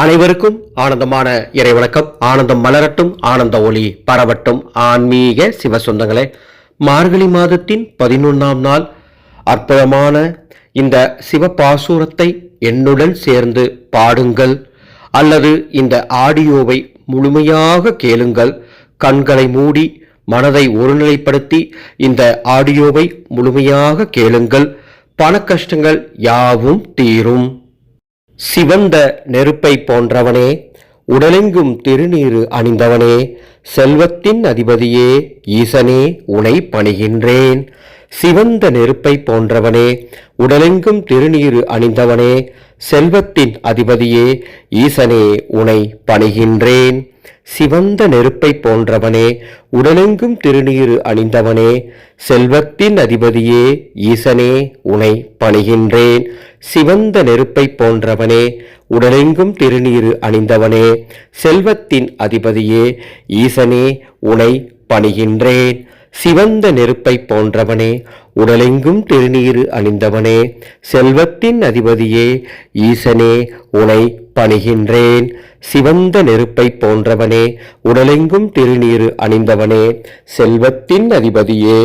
அனைவருக்கும் ஆனந்தமான இறைவணக்கம். ஆனந்தம் மலரட்டும் ஆனந்த ஒளி பரவட்டும். ஆன்மீக சிவ சொந்தங்களே மார்கழி மாதத்தின் பதினொன்றாம் நாள் அற்புதமான இந்த சிவபாசூரத்தை என்னுடன் சேர்ந்து பாடுங்கள். அல்லது இந்த ஆடியோவை முழுமையாக கேளுங்கள். கண்களை மூடி மனதை ஒருநிலைப்படுத்தி இந்த ஆடியோவை முழுமையாக கேளுங்கள். பண கஷ்டங்கள் யாவும் தீரும். சிவந்த நெருப்பை போன்றவனே உடலெங்கும் திருநீறு அணிந்தவனே செல்வத்தின் அதிபதியே ஈசனே உனை பணிகின்றேன். சிவந்த நெருப்பை போன்றவனே உடலெங்கும் திருநீறு அணிந்தவனே செல்வத்தின் அதிபதியே ஈசனே உனை பணிகின்றேன். சிவந்த நெருப்பை போன்றவனே உடலெங்கும் திருநீரு அணிந்தவனே செல்வத்தின் அதிபதியே ஈசனே உனை பணிகின்றேன். சிவந்த நெருப்பை போன்றவனே உடலெங்கும் திருநீரு அணிந்தவனே செல்வத்தின் அதிபதியே ஈசனே உனை பணிகின்றேன். சிவந்த நெருப்பை போன்றவனே உடலெங்கும் திருநீரு அணிந்தவனே செல்வத்தின் அதிபதியே ஈசனே உனை பணிகின்றேன். சிவந்த நெருப்பை போன்றவனே உடலெங்கும் திருநீரு அணிந்தவனே செல்வத்தின் அதிபதியே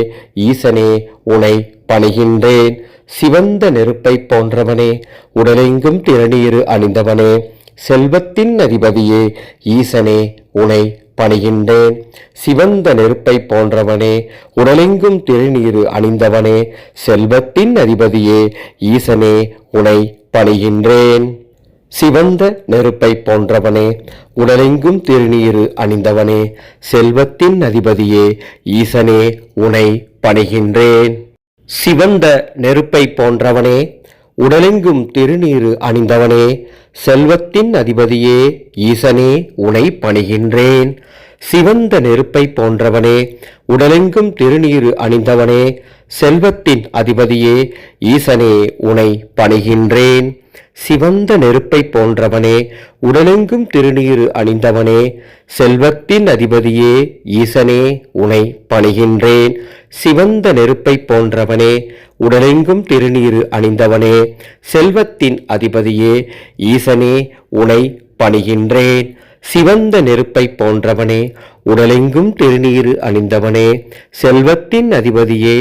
ஈசனே உனை பணிகின்றேன். சிவந்த நெருப்பை போன்றவனே உடலெங்கும் திருநீரு அணிந்தவனே செல்வத்தின் அதிபதியே ஈசனே உனை பணிகின்றேன். சிவந்த நெருப்பை போன்றவனே உடலெங்கும் திருநீரு அணிந்தவனே செல்வத்தின் அதிபதியே ஈசனே உனை பணிகின்றேன். சிவந்த நெருப்பை போன்றவனே உடலெங்கும் திருநீரு அணிந்தவனே செல்வத்தின் அதிபதியே ஈசனே உனை பணிகின்றேன். சிவந்த நெருப்பை போன்றவனே உடலெங்கும் திருநீரு அணிந்தவனே செல்வத்தின் அதிபதியே ஈசனே உனை பணிகின்றேன். சிவந்த நெருப்பை போன்றவனே உடலெங்கும் திருநீரு அணிந்தவனே செல்வத்தின் அதிபதியே ஈசனே உனை பணிகின்றேன். சிவந்த நெருப்பை போன்றவனே உடலெங்கும் திருநீறு அணிந்தவனே செல்வத்தின் அதிபதியே ஈசனே உனை பணிகின்றேன். சிவந்த நெருப்பை போன்றவனே உடலெங்கும் திருநீறு அணிந்தவனே செல்வத்தின் அதிபதியே ஈசனே உனை பணிகின்றேன். சிவந்த நெருப்பை போன்றவனே உடலெங்கும் திருநீர் அணிந்தவனே செல்வத்தின் அதிபதியே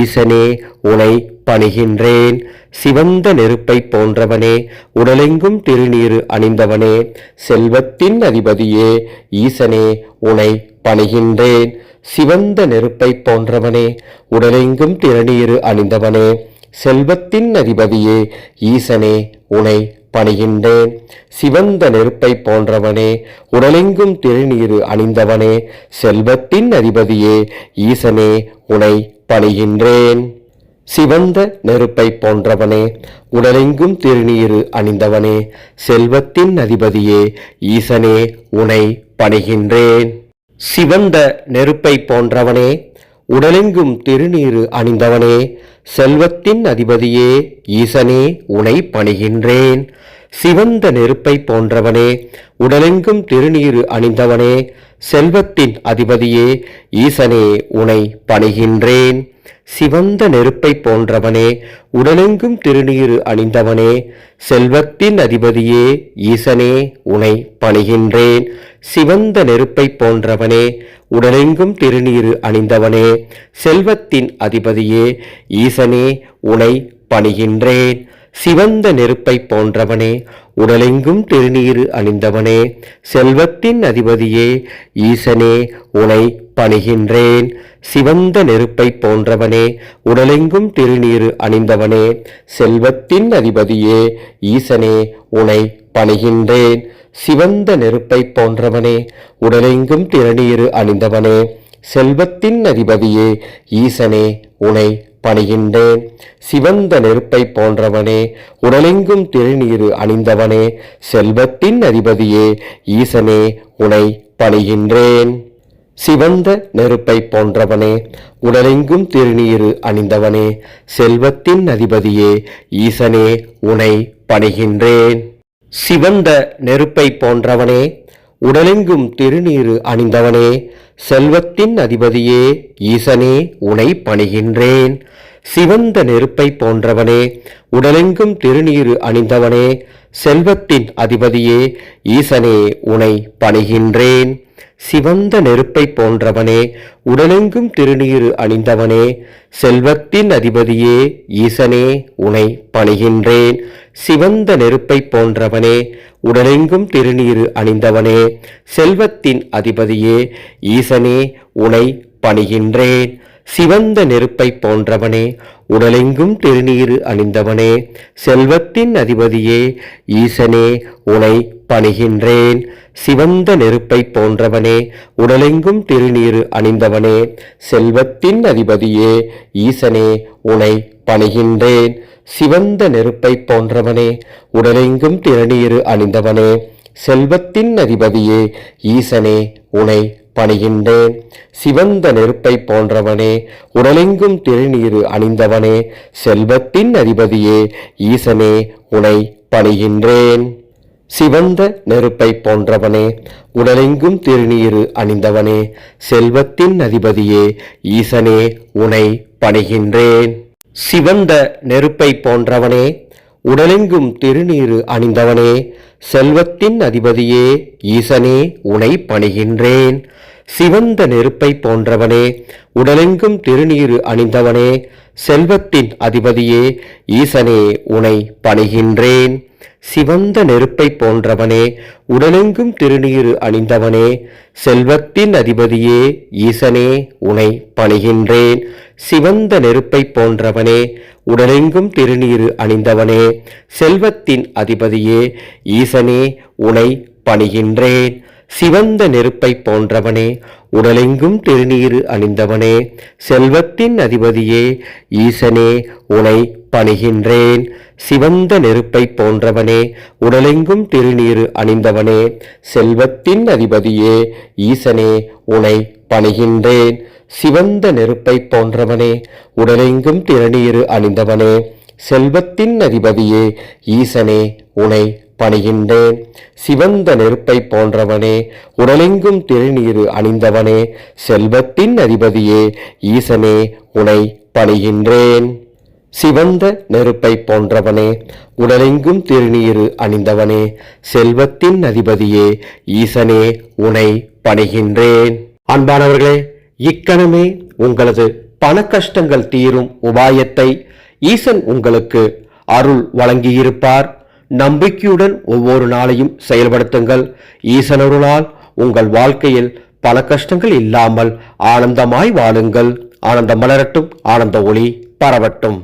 ஈசனே உனை பணிகின்றேன். சிவந்த நெருப்பை போன்றவனே உடலெங்கும் திருநீர் அணிந்தவனே செல்வத்தின் அதிபதியே ஈசனே உனை பணிகின்றேன். சிவந்த நெருப்பை போன்றவனே உடலெங்கும் திருநீர் அணிந்தவனே செல்வத்தின் அதிபதியே ஈசனே உனை பணிகின்றேன் சிவந்த நெருப்பை போன்றவனே உடலெங்கும் திருநீரு அணிந்தவனே செல்வத்தின் அதிபதியே ஈசனே உனை பணிகின்றேன். சிவந்த நெருப்பை போன்றவனே உடலெங்கும் திருநீரு அணிந்தவனே செல்வத்தின் அதிபதியே ஈசனே உனை பணிகின்றேன். சிவந்த நெருப்பை போன்றவனே உடலெங்கும் திருநீறு அணிந்தவனே செல்வத்தின் அதிபதியே ஈசனே உனை பணிகின்றேன். சிவந்த நெருப்பை போன்றவனே உடலெங்கும் திருநீறு அணிந்தவனே செல்வத்தின் அதிபதியே ஈசனே உனை பணிகின்றேன். சிவந்த நெருப்பை போன்றவனே உடலெங்கும் திருநீறு அணிந்தவனே செல்வத்தின் அதிபதியே ஈசனே உனை பணிகின்றேன். சிவந்த நெருப்பை போன்றவனே உடலெங்கும் திருநீறு அணிந்தவனே செல்வத்தின் அதிபதியே ஈசனே உனை பணிகின்றேன். சிவந்த நெருப்பை போன்றவனே உடலெங்கும் திருநீரு அணிந்தவனே செல்வத்தின் அதிபதியே ஈசனே உனை பணிகின்றேன். சிவந்த நெருப்பை போன்றவனே உடலெங்கும் திருநீர் அணிந்தவனே செல்வத்தின் அதிபதியே ஈசனே உனை பணிகின்றேன். சிவந்த நெருப்பை போன்றவனே உடலெங்கும் திருநீர் அணிந்தவனே செல்வத்தின் அதிபதியே ஈசனே உனை பணிகின்றேன் சிவந்த நெருப்பை போன்றவனே உடலெங்கும் திருநீரு அணிந்தவனே செல்வத்தின் அதிபதியே ஈசனே உனை பணிகின்றேன். சிவந்த நெருப்பை போன்றவனே உடலெங்கும் திருநீரு அணிந்தவனே செல்வத்தின் அதிபதியே ஈசனே உனை பணிகின்றேன். சிவந்த நெருப்பை போன்றவனே உடலெங்கும் திருநீரு அணிந்தவனே செல்வத்தின் அதிபதியே ஈசனே உனை பணிகின்றேன். சிவந்த நெருப்பை போன்றவனே உடலெங்கும் திருநீரு அணிந்தவனே செல்வத்தின் அதிபதியே ஈசனே உனை பணிகின்றேன். சிவந்த நெருப்பை போன்றவனே உடலெங்கும் திருநீரு அணிந்தவனே செல்வத்தின் அதிபதியே ஈசனே உனை பணிகின்றேன். சிவந்த நெருப்பை போன்றவனே உடலெங்கும் திருநீரு அணிந்தவனே செல்வத்தின் அதிபதியே ஈசனே உனை பணிகின்றேன். சிவந்த நெருப்பை போன்றவனே உடலெங்கும் திருநீரு அணிந்தவனே செல்வத்தின் அதிபதியே ஈசனே உனை பணிகின்றேன். சிவந்த நெருப்பை போன்றவனே உடலெங்கும் திருநீரு அணிந்தவனே செல்வத்தின் அதிபதியே ஈசனே உனை பணிகின்றேன். சிவந்த நெருப்பை போன்றவனே உடலெங்கும் திருநீரு அணிந்தவனே செல்வத்தின் அதிபதியே ஈசனே உனை பணிகின்றேன். சிவந்த நெருப்பை போன்றவனே உடலெங்கும் திருநீரு அணிந்தவனே செல்வத்தின் அதிபதியே ஈசனே உனை பணிகின்றேன். சிவந்த நெருப்பை போன்றவனே உடலெங்கும் திருநீரு அணிந்தவனே செல்வத்தின் அதிபதியே ஈசனே உனை பணிகின்றேன். சிவந்த நெருப்பை போன்றவனே உடலெங்கும் திருநீரு அணிந்தவனே செல்வத்தின் அதிபதியே ஈசனே உனை பணிகின்றேன். சிவந்த நெருப்பை போன்றவனே உடலெங்கும் திருநீரு அணிந்தவனே செல்வத்தின் அதிபதியே ஈசனே உனை பணிகின்றேன். சிவந்த நெருப்பை போன்றவனே உடலெங்கும் திருநீரு அணிந்தவனே செல்வத்தின் அதிபதியே ஈசனே உனை பணிகின்றேன். சிவந்த நெருப்பை போன்றவனே உடலெங்கும் திருநீரு அணிந்தவனே செல்வத்தின் அதிபதியே ஈசனே உனை பணிகின்றேன். சிவந்த நெருப்பை போன்றவனே உடலெங்கும் திருநீரு அணிந்தவனே செல்வத்தின் அதிபதியே ஈசனே உனை பணிகின்றேன். சிவந்த நெருப்பை போன்றவனே உடலெங்கும் திருநீரு அணிந்தவனே செல்வத்தின் அதிபதியே ஈசனே உனை பணிகின்றேன். சிவந்த நெருப்பை போன்றவனே உடலெங்கும் திருநீரு அணிந்தவனே செல்வத்தின் அதிபதியே ஈசனே உனை பணிகின்றேன். சிவந்த நெருப்பை போன்றவனே உடலெங்கும் திருநீரு அணிந்தவனே செல்வத்தின் அதிபதியே ஈசனே உனை பணிகின்றேன். சிவந்த நெருப்பை போன்றவனே உடலெங்கும் திருநீறு அணிந்தவனே செல்வத்தின் அதிபதியே ஈசனே உனை பணிகின்றேன். அன்பானவர்களே இக்கணமே உங்களது பண கஷ்டங்கள் தீரும் உபாயத்தை ஈசன் உங்களுக்கு அருள் வழங்கியிருப்பார். நம்பிக்கையுடன் ஒவ்வொரு நாளையும் செயல்படுத்துங்கள். ஈசனருளால் உங்கள் வாழ்க்கையில் பல கஷ்டங்கள் இல்லாமல் ஆனந்தமாய் வாழுங்கள். ஆனந்தம் மலரட்டும் ஆனந்த ஒளி பரவட்டும்.